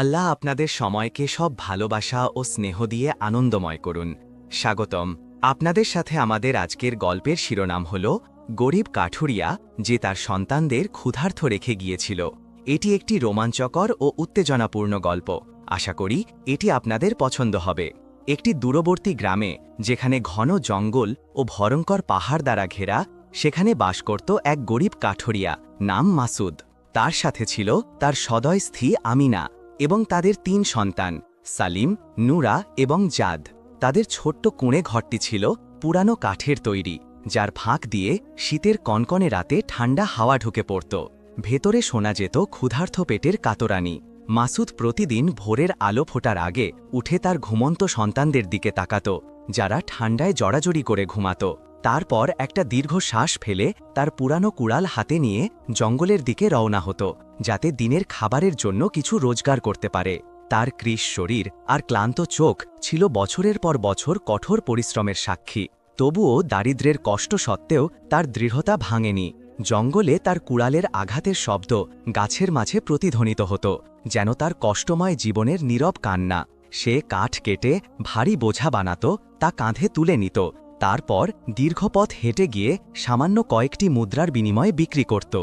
আল্লাহ আপনাদের সময়কে সব ভালোবাসা ও স্নেহ দিয়ে আনন্দময় করুন। স্বাগতম। আপনাদের সাথে আমাদের আজকের গল্পের শিরোনাম হল, গরিব কাঠুরিয়া, যে তার সন্তানদের ক্ষুধার্থ রেখে গিয়েছিল। এটি একটি রোমাঞ্চকর ও উত্তেজনাপূর্ণ গল্প। আশা করি, এটি আপনাদের পছন্দ হবে। একটি দূরবর্তী গ্রামে, যেখানে ঘন জঙ্গল ও ভয়ঙ্কর পাহাড় দ্বারা ঘেরা, সেখানে বাস করত এক গরিব কাঠুরিয়া, নাম মাসুদ। তার সাথে ছিল তার সদয় স্থি আমিনা। এবং তাদের তিন সন্তান, সালিম, নুরা এবং জাদ। তাদের ছোট্ট কুঁড়ে ঘরটি ছিল পুরানো কাঠের তৈরি, যার ফাঁক দিয়ে শীতের কনকনে রাতে ঠান্ডা হাওয়া ঢুকে পড়ত। ভেতরে শোনা যেত ক্ষুধার্থ পেটের কাতরানি। মাসুদ প্রতিদিন ভোরের আলো ফোটার আগে উঠে তার ঘুমন্ত সন্তানদের দিকে তাকাত, যারা ঠান্ডায় জড়াজড়ি করে ঘুমাত। তারপর একটা দীর্ঘ শ্বাস ফেলে তার পুরানো কুড়াল হাতে নিয়ে জঙ্গলের দিকে রওনা হতো, যাতে দিনের খাবারের জন্য কিছু রোজগার করতে পারে। তার কৃষ শরীর আর ক্লান্ত চোখ ছিল বছরের পর বছর কঠোর পরিশ্রমের সাক্ষী। তবুও দারিদ্র্যের কষ্ট সত্ত্বেও তার দৃঢ়তা ভাঙেনি। জঙ্গলে তার কুড়ালের আঘাতের শব্দ গাছের মাঝে প্রতিধ্বনিত হতো, যেন তার কষ্টময় জীবনের নীরব কান্না। সে কাঠ কেটে ভারী বোঝা বানাত, তা কাঁধে তুলে নিত তারপর দীর্ঘপথ হেঁটে গিয়ে সামান্য কয়েকটি মুদ্রার বিনিময়ে বিক্রি করত।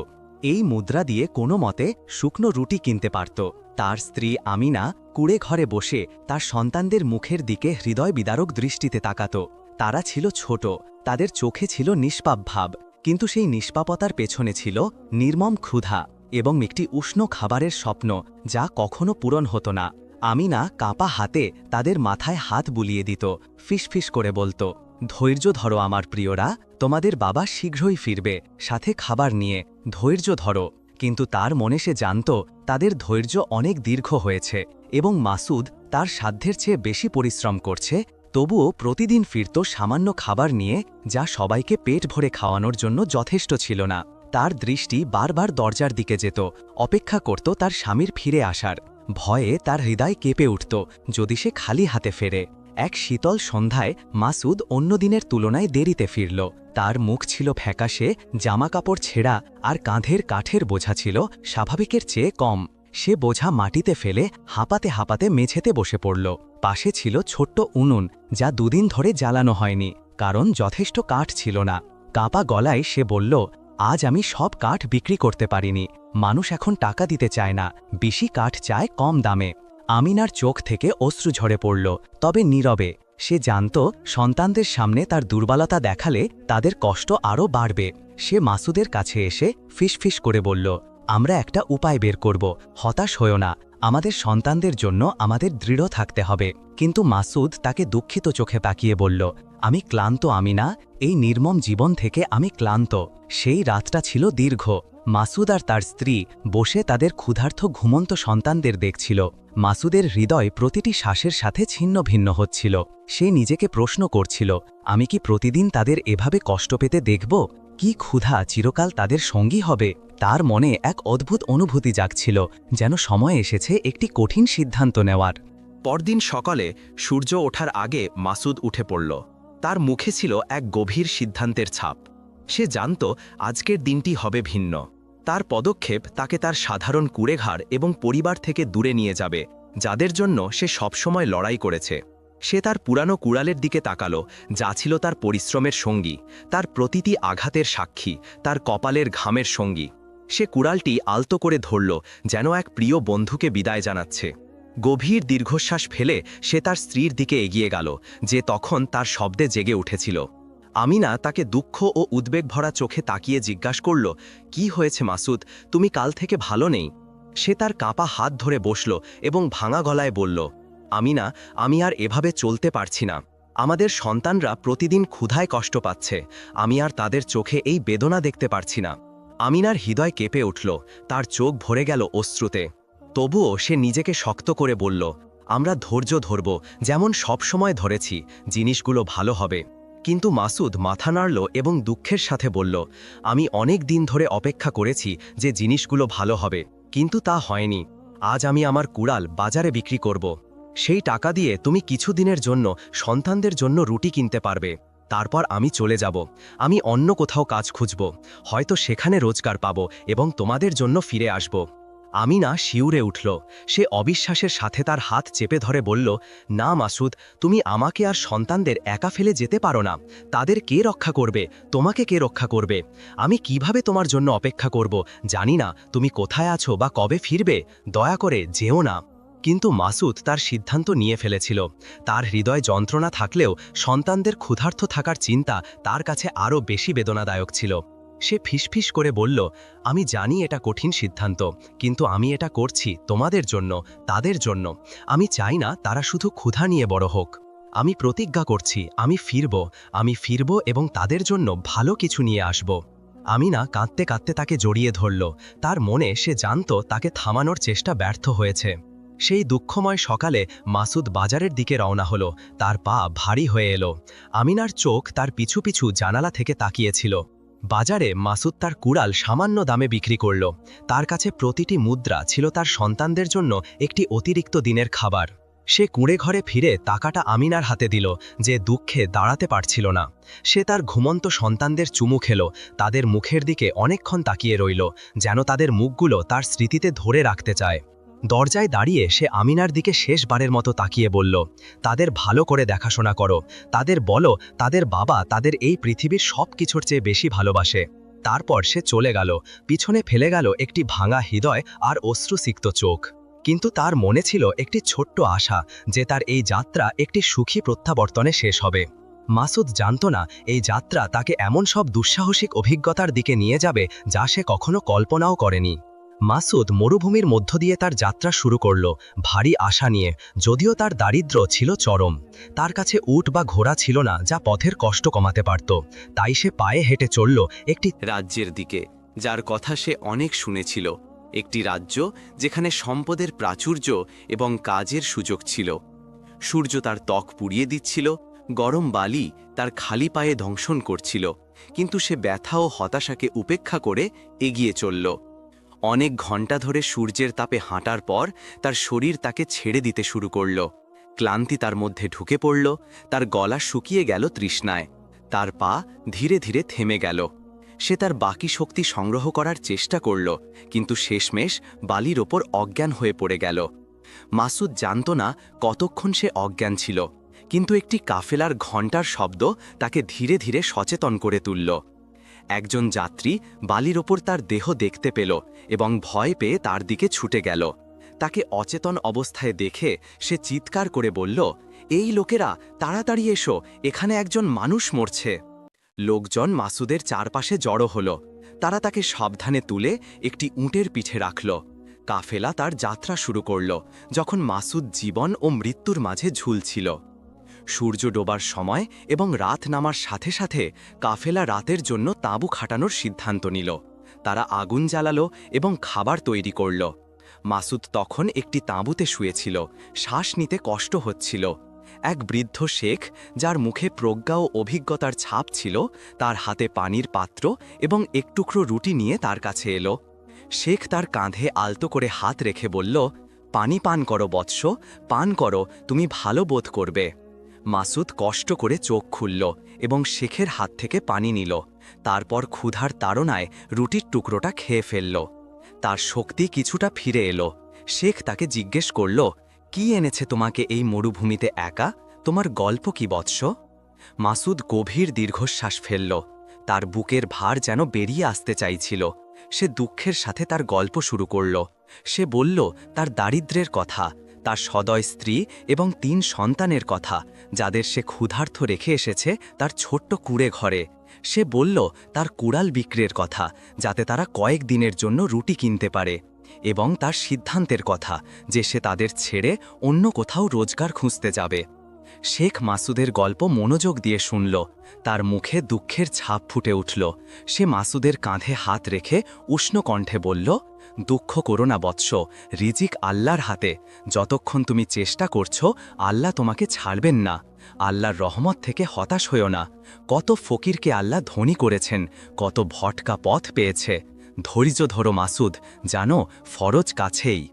এই মুদ্রা দিয়ে কোনো মতে শুকনো রুটি কিনতে পারত। তার স্ত্রী আমিনা কুড়ে ঘরে বসে তার সন্তানদের মুখের দিকে হৃদয় বিদারক দৃষ্টিতে তাকাত। তারা ছিল ছোট, তাদের চোখে ছিল নিষ্পাপ ভাব, কিন্তু সেই নিষ্পাপতার পেছনে ছিল নির্মম ক্ষুধা এবং একটি উষ্ণ খাবারের স্বপ্ন যা কখনো পূরণ হতো না। আমিনা কাঁপা হাতে তাদের মাথায় হাত বুলিয়ে দিত, ফিসফিস করে বলতো ধৈর্য ধরো আমার প্রিয়রা, তোমাদের বাবা শীঘ্রই ফিরবে, সাথে খাবার নিয়ে, ধৈর্য ধরো। কিন্তু তার মনে সে জানত, তাদের ধৈর্য অনেক দীর্ঘ হয়েছে, এবং মাসুদ তার সাধ্যের চেয়ে বেশি পরিশ্রম করছে, তবুও প্রতিদিন ফিরত সামান্য খাবার নিয়ে, যা সবাইকে পেট ভরে খাওয়ানোর জন্য যথেষ্ট ছিল না। তার দৃষ্টি বারবার দরজার দিকে যেত, অপেক্ষা করত তার স্বামীর ফিরে আসার। ভয়ে তার হৃদয় কেঁপে উঠত, যদি সে খালি হাতে ফেরে। এক শীতল সন্ধ্যায় মাসুদ অন্য দিনের তুলনায় দেরিতে ফিরল। তার মুখ ছিল ফ্যাকাশে, জামাকাপড় ছেঁড়া আর কাঁধের কাঠের বোঝা ছিল স্বাভাবিকের চেয়ে কম। সে বোঝা মাটিতে ফেলে হাঁপাতে হাঁপাতে মেঝেতে বসে পড়ল। পাশে ছিল ছোট্ট উনুন, যা দুদিন ধরে জ্বালানো হয়নি, কারণ যথেষ্ট কাঠ ছিল না। কাঁপা গলায় সে বলল, আজ আমি সব কাঠ বিক্রি করতে পারিনি। মানুষ এখন টাকা দিতে চায় না। বেশি কাঠ চায় কম দামে। আমিনার চোখ থেকে অশ্রু ঝরে পড়ল, তবে নীরবে। সে জানত, সন্তানদের সামনে তার দুর্বলতা দেখালে তাদের কষ্ট আরও বাড়বে। সে মাসুদের কাছে এসে ফিসফিস করে বলল, আমরা একটা উপায় বের করব, হতাশ হয়েও না। আমাদের সন্তানদের জন্য আমাদের দৃঢ় থাকতে হবে। কিন্তু মাসুদ তাকে দুঃখিত চোখে তাকিয়ে বলল, আমি ক্লান্ত, আমিনা। এই নির্মম জীবন থেকে আমি ক্লান্ত। সেই রাতটা ছিল দীর্ঘ। মাসুদ আর তার স্ত্রী বসে তাদের ক্ষুধার্থ ঘুমন্ত সন্তানদের দেখছিল। মাসুদের হৃদয় প্রতিটি শ্বাসের সাথে ছিন্ন ভিন্ন হচ্ছিল। সে নিজেকে প্রশ্ন করছিল, আমি কি প্রতিদিন তাদের এভাবে কষ্ট পেতে দেখব? কি ক্ষুধা চিরকাল তাদের সঙ্গী হবে? তার মনে এক অদ্ভুত অনুভূতি জাগছিল, যেন সময় এসেছে একটি কঠিন সিদ্ধান্ত নেওয়ার। পরদিন সকালে সূর্য ওঠার আগে মাসুদ উঠে পড়ল। তার মুখে ছিল এক গভীর সিদ্ধান্তের ছাপ। সে জানত, আজকের দিনটি হবে ভিন্ন। তার পদক্ষেপ তাকে তার সাধারণ কুড়েঘাড় এবং পরিবার থেকে দূরে নিয়ে যাবে, যাদের জন্য সে সবসময় লড়াই করেছে। সে তার পুরানো কুড়ালের দিকে তাকালো, যা ছিল তার পরিশ্রমের সঙ্গী, তার প্রতিটি আঘাতের সাক্ষী, তার কপালের ঘামের সঙ্গী। সে কুড়ালটি আলতো করে ধরল, যেন এক প্রিয় বন্ধুকে বিদায় জানাচ্ছে। গভীর দীর্ঘশ্বাস ফেলে সে তার স্ত্রীর দিকে এগিয়ে গেল, যে তখন তার শব্দে জেগে উঠেছিল। আমিনা তাকে দুঃখ ও উদ্বেগ ভরা চোখে তাকিয়ে জিজ্ঞাস করল, কি হয়েছে মাসুদ? তুমি কাল থেকে ভালো নেই? সে তার কাঁপা হাত ধরে বসল এবং ভাঙা গলায় বলল, আমিনা, আমি আর এভাবে চলতে পারছি না। আমাদের সন্তানরা প্রতিদিন ক্ষুধায় কষ্ট পাচ্ছে। আমি আর তাদের চোখে এই বেদনা দেখতে পারছি না। আমিনার হৃদয় কেঁপে উঠল, তার চোখ ভরে গেল অশ্রুতে। তবুও সে নিজেকে শক্ত করে বলল, আমরা ধৈর্য ধরব, যেমন সবসময় ধরেছি, জিনিসগুলো ভালো হবে। কিন্তু মাসুদ মাথা নাড়ল এবং দুঃখের সাথে বলল, আমি অনেক দিন ধরে অপেক্ষা করেছি যে জিনিসগুলো ভালো হবে, কিন্তু তা হয়নি। আজ আমি আমার কুড়াল বাজারে বিক্রি করব। সেই টাকা দিয়ে তুমি কিছু দিনের জন্য সন্তানদের জন্য রুটি কিনতে পারবে। তারপর আমি চলে যাব। আমি অন্য কোথাও কাজ খুঁজব। হয়তো সেখানে রোজগার পাব এবং তোমাদের জন্য ফিরে আসব। আমিনা শিউরে উঠল। সে অবিশ্বাসের সাথে তার হাত চেপে ধরে বলল, না মাসুদ, তুমি আমাকে আর সন্তানদের একা ফেলে যেতে পারো না। তাদের কে রক্ষা করবে? তোমাকে কে রক্ষা করবে? আমি কীভাবে তোমার জন্য অপেক্ষা করব? জানি না, তুমি কোথায় আছো বা কবে ফিরবে? দয়া করে যেও না। কিন্তু মাসুদ তার সিদ্ধান্ত নিয়ে ফেলেছিল। তার হৃদয় যন্ত্রণা থাকলেও সন্তানদের ক্ষুধার্থ থাকার চিন্তা তার কাছে আরও বেশি বেদনাদায়ক ছিল। সে ফিসফিস করে বলল, আমি জানি এটা কঠিন সিদ্ধান্ত, কিন্তু আমি এটা করছি তোমাদের জন্য, তাদের জন্য। আমি চাই না তারা শুধু ক্ষুধা নিয়ে বড় হোক। আমি প্রতিজ্ঞা করছি, আমি ফিরব আমি ফিরব এবং তাদের জন্য ভালো কিছু নিয়ে আসব। আমি না কাঁদতে কাঁদতে তাকে জড়িয়ে ধরল। তার মনে সে জানত তাকে থামানোর চেষ্টা ব্যর্থ হয়েছে। সেই দুঃখময় সকালে মাসুদ বাজারের দিকে রওনা হলো। তার পা ভারী হয়ে এলো। আমিনার চোখ তার পিছু পিছু জানালা থেকে তাকিয়েছিল। বাজারে মাসুদ তার কুড়াল সামান্য দামে বিক্রি করল। তার কাছে প্রতিটি মুদ্রা ছিল তার সন্তানদের জন্য একটি অতিরিক্ত দিনের খাবার। সে কুঁড়ে ঘরে ফিরে টাকাটা আমিনার হাতে দিল, যে দুঃখে দাঁড়াতে পারছিল না। সে তার ঘুমন্ত সন্তানদের চুমু খেল, তাদের মুখের দিকে অনেকক্ষণ তাকিয়ে রইল, যেন তাদের মুখগুলো তার স্মৃতিতে ধরে রাখতে চায়। দরজায় দাঁড়িয়ে সে আমিনার দিকে শেষবারের মতো তাকিয়ে বলল, তাদের ভালো করে দেখাশোনা করো। তাদের বলো, তাদের বাবা তাদের এই পৃথিবীর সব কিছুর চেয়ে বেশি ভালোবাসে। তারপর সে চলে গেল। পিছনে ফেলে গেল একটি ভাঙা হৃদয় আর অশ্রুসিক্ত চোখ। কিন্তু তার মনে ছিল একটি ছোট্ট আশা যে তার এই যাত্রা একটি সুখী প্রত্যাবর্তনে শেষ হবে। মাসুদ জানত না, এই যাত্রা তাকে এমন সব দুঃসাহসিক অভিজ্ঞতার দিকে নিয়ে যাবে যা সে কখনো কল্পনাও করেনি। মাসুদ মরুভূমির মধ্য দিয়ে তার যাত্রা শুরু করল, ভারী আশা নিয়ে। যদিও তার দারিদ্র্য ছিল চরম, তার কাছে উট বা ঘোড়া ছিল না যা পথের কষ্ট কমাতে পারত। তাই সে পায়ে হেঁটে চলল একটি রাজ্যের দিকে, যার কথা সে অনেক শুনেছিল। একটি রাজ্য যেখানে সম্পদের প্রাচুর্য এবং কাজের সুযোগ ছিল। সূর্য তার ত্বক পুড়িয়ে দিচ্ছিল, গরম বালি তার খালি পায়ে দংশন করছিল। কিন্তু সে ব্যথা ও হতাশাকে উপেক্ষা করে এগিয়ে চলল। অনেক ঘণ্টা ধরে সূর্যের তাপে হাঁটার পর তার শরীর তাকে ছেড়ে দিতে শুরু করল। ক্লান্তি তার মধ্যে ঢুকে পড়ল, তার গলা শুকিয়ে গেল তৃষ্ণায়। তার পা ধীরে ধীরে থেমে গেল। সে তার বাকি শক্তি সংগ্রহ করার চেষ্টা করল, কিন্তু শেষমেশ বালির ওপর অজ্ঞান হয়ে পড়ে গেল। মাসুদ জানত না কতক্ষণ সে অজ্ঞান ছিল, কিন্তু একটি কাফেলার ঘণ্টার শব্দ তাকে ধীরে ধীরে সচেতন করে তুলল। একজন যাত্রী বালির ওপর তার দেহ দেখতে পেল এবং ভয় পেয়ে তার দিকে ছুটে গেল। তাকে অচেতন অবস্থায় দেখে সে চিৎকার করে বলল, এই লোকেরা, তাড়াতাড়ি এসো, এখানে একজন মানুষ মরছে। লোকজন মাসুদের চারপাশে জড়ো হল। তারা তাকে সাবধানে তুলে একটি উঁটের পিঠে রাখল। কাফেলা তার যাত্রা শুরু করল, যখন মাসুদ জীবন ও মৃত্যুর মাঝে ঝুলছিল। সূর্য ডোবার সময় এবং রাত নামার সাথে সাথে কাফেলা রাতের জন্য তাঁবু খাটানোর সিদ্ধান্ত নিল। তারা আগুন জ্বালালো এবং খাবার তৈরি করল। মাসুদ তখন একটি তাঁবুতে শুয়েছিল, শ্বাস নিতে কষ্ট হচ্ছিল। এক বৃদ্ধ শেখ, যার মুখে প্রজ্ঞা ও অভিজ্ঞতার ছাপ ছিল, তার হাতে পানির পাত্র এবং একটুকরো রুটি নিয়ে তার কাছে এলো। শেখ তার কাঁধে আলতো করে হাত রেখে বলল, পানি পান করো বৎস, পান করো, তুমি ভালো বোধ করবে। মাসুদ কষ্ট করে চোখ খুলল এবং শেখের হাত থেকে পানি নিল। তারপর ক্ষুধার তাড়নায় রুটির টুকরোটা খেয়ে ফেলল। তার শক্তি কিছুটা ফিরে এলো। শেখ তাকে জিজ্ঞেস করল, কি এনেছে তোমাকে এই মরুভূমিতে একা? তোমার গল্প কি বৎস? মাসুদ গভীর দীর্ঘশ্বাস ফেলল। তার বুকের ভার যেন বেরিয়ে আসতে চাইছিল। সে দুঃখের সাথে তার গল্প শুরু করল। সে বলল, তার দারিদ্র্যের কথা। তার সদয় স্ত্রী এবং তিন সন্তানের কথা, যাদের সে ক্ষুধার্থ রেখে এসেছে তার ছোট্ট কুড়ে ঘরে। সে বলল, তার কুড়াল বিক্রির কথা, যাতে তারা কয়েক দিনের জন্য রুটি কিনতে পারে। এবং তার সিদ্ধান্তের কথা, যে সে তাদের ছেড়ে অন্য কোথাও রোজগার খুঁজতে যাবে। শেখ মাসুদের গল্প মনোযোগ দিয়ে শুনল, তার মুখে দুঃখের ছাপ ফুটে উঠল। সে মাসুদের কাঁধে হাত রেখে উষ্ণ কণ্ঠে বলল দুঃখ করো না বৎস, রিজিক আল্লাহর হাতে। যতক্ষণ তুমি চেষ্টা করছ, আল্লাহ তোমাকে ছাড়বেন না। আল্লাহর রহমত থেকে হতাশ হইও না। কত ফকিরকে আল্লাহ ধনী করেছেন, কত ভটকা পথ পেয়েছে। ধৈর্য ধরো মাসুদ, জানো ফরজ কাছেই।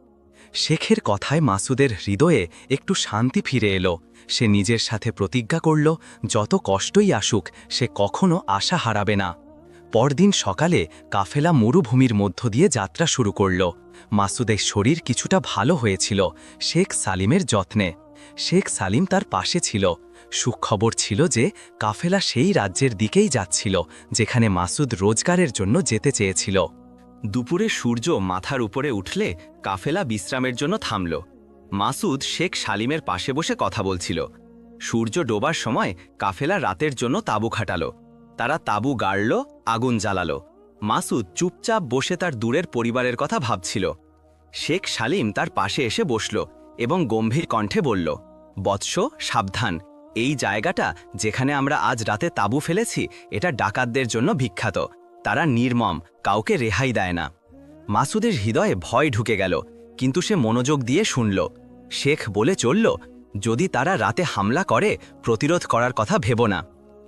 শেখের কথায় মাসুদের হৃদয়ে একটু শান্তি ফিরে এলো। সে নিজের সাথে প্রতিজ্ঞা করল, যত কষ্টই আসুক, সে কখনো আশা হারাবে না। পরদিন সকালে কাফেলা মরুভূমির মধ্য দিয়ে যাত্রা শুরু করল। মাসুদের শরীর কিছুটা ভালো হয়েছিল, শেখ সালিমের যত্নে। শেখ সালিম তার পাশে ছিল। সুখবর ছিল যে কাফেলা সেই রাজ্যের দিকেই যাচ্ছিল, যেখানে মাসুদ রোজগারের জন্য যেতে চেয়েছিল। দুপুরে সূর্য মাথার উপরে উঠলে কাফেলা বিশ্রামের জন্য থামল। মাসুদ শেখ সালিমের পাশে বসে কথা বলছিল। সূর্য ডোবার সময় কাফেলা রাতের জন্য তাঁবু খাটালো। তারা তাবু গাড়ল, আগুন জ্বালালো। মাসুদ চুপচাপ বসে তার দূরের পরিবারের কথা ভাবছিল। শেখ সালিম তার পাশে এসে বসল এবং গম্ভীর কণ্ঠে বলল, বৎস, সাবধান। এই জায়গাটা যেখানে আমরা আজ রাতে তাবু ফেলেছি, এটা ডাকাতদের জন্য বিখ্যাত। তারা নির্মম, কাউকে রেহাই দেয় না। মাসুদের হৃদয়ে ভয় ঢুকে গেল, কিন্তু সে মনোযোগ দিয়ে শুনল। শেখ বলে চলল, যদি তারা রাতে হামলা করে, প্রতিরোধ করার কথা ভেব না।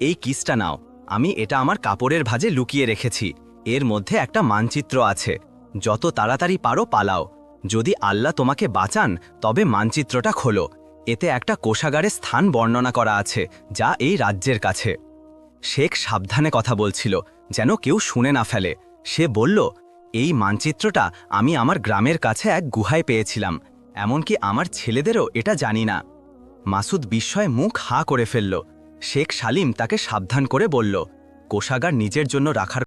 এই কিসটা নাও? আমি এটা আমার কাপড়ের ভাজে লুকিয়ে রেখেছি। এর মধ্যে একটা মানচিত্র আছে। যত তাড়াতাড়ি পারো পালাও। যদি আল্লাহ তোমাকে বাঁচান, তবে মানচিত্রটা খোলো। এতে একটা কোষাগারের স্থান বর্ণনা করা আছে, যা এই রাজ্যের কাছে। শেখ সাবধানে কথা বলছিল, যেন কেউ শুনে না ফেলে। সে বলল, এই মানচিত্রটা আমি আমার গ্রামের কাছে এক গুহায় পেয়েছিলাম। এমনকি আমার ছেলেদেরও এটা জানি না। মাসুদ বিস্ময়ে মুখ হাঁ করে ফেলল। শেখ সালিম তাকে সাবধান করে বলল কোষাগার নিজের জন্য রাখার